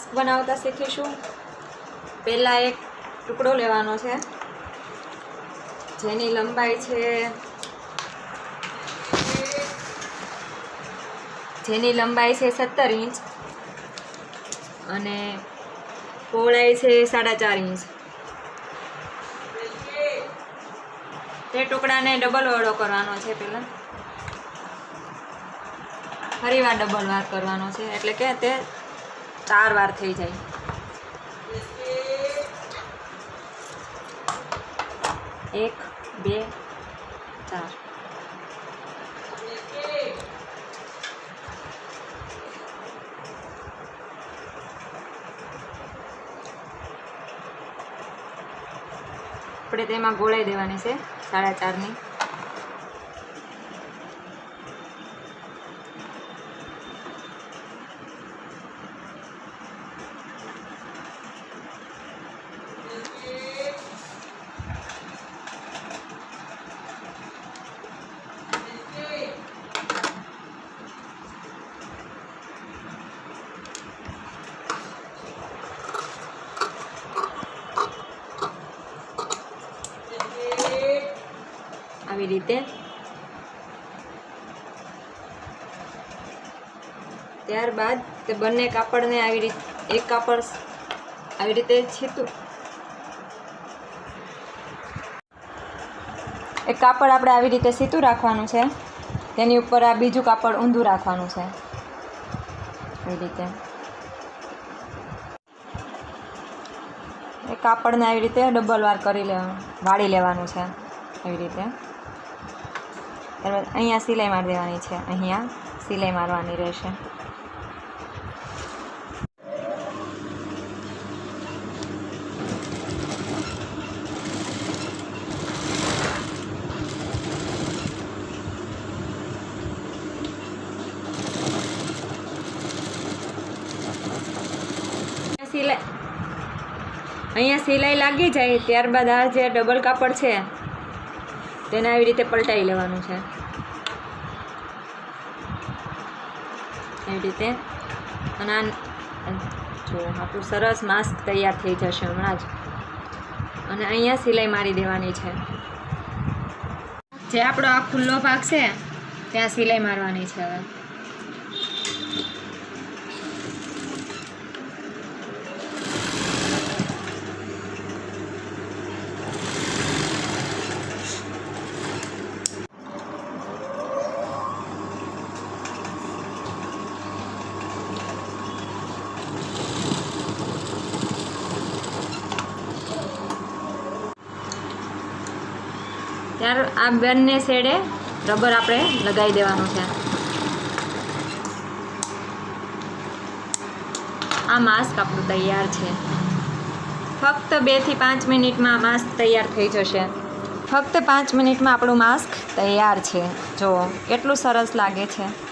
Mask બનાવતા શીખીશું. પહેલાં એક ટુકડો લેવાનો છે. જેની લંબાઈ છે જેની લંબાઈ છે સત્તર ઇંચ અને પહોળાઈ છે સાડા ચાર ઇંચ. તે ટુકડાને ડબલ વાળો કરવાનો છે પહેલાં. ફરી વાર ડબલ વાર કરવાનો છે. એટલે કે તે ચાર વાર થઈ જાય. એક બે ચાર. આપણે તેમાં ગોળાઈ દેવાની છે સાડા ચારની. આવી રીતે. ત્યારબાદ તે બંને કાપડને આવી રીતે, એક કાપડ આવી રીતે છીતું. એક કાપડ આપણે આવી રીતે સીતું રાખવાનું છે. તેની ઉપર આ બીજું કાપડ ઊંધું રાખવાનું છે. આવી રીતે. એ કાપડને આવી રીતે ડબલ વાર કરી લેવાનું વાળી લેવાનું છે. એવી રીતે. ત્યારબાદ અહીંયા સિલાઈ મારી દેવાની છે. અહીંયા સિલાઈ મારવાની રહેશે. સિલાઈ, અહીંયા સિલાઈ લાગી જાય, ત્યારબાદ આ જે ડબલ કાપડ છે તેને આવી રીતે પલટાઈ લેવાનું છે. એવી રીતે. અને આ જો, આપણું સરસ માસ્ક તૈયાર થઈ જશે હમણાં જ. અને અહીંયા સિલાઈ મારી દેવાની છે. જે આપણો આ ખુલ્લો ભાગ છે, ત્યાં સિલાઈ મારવાની છે હવે. ત્યાર આ બંને શેડે રબર આપણે લગાવી દેવાનું છે. આ માસ્ક આપણું તૈયાર છે. ફક્ત બેથી પાંચ મિનિટમાં માસ્ક તૈયાર થઈ જશે. ફક્ત પાંચ મિનિટમાં આપણું માસ્ક તૈયાર છે. જો કેટલું સરસ લાગે છે.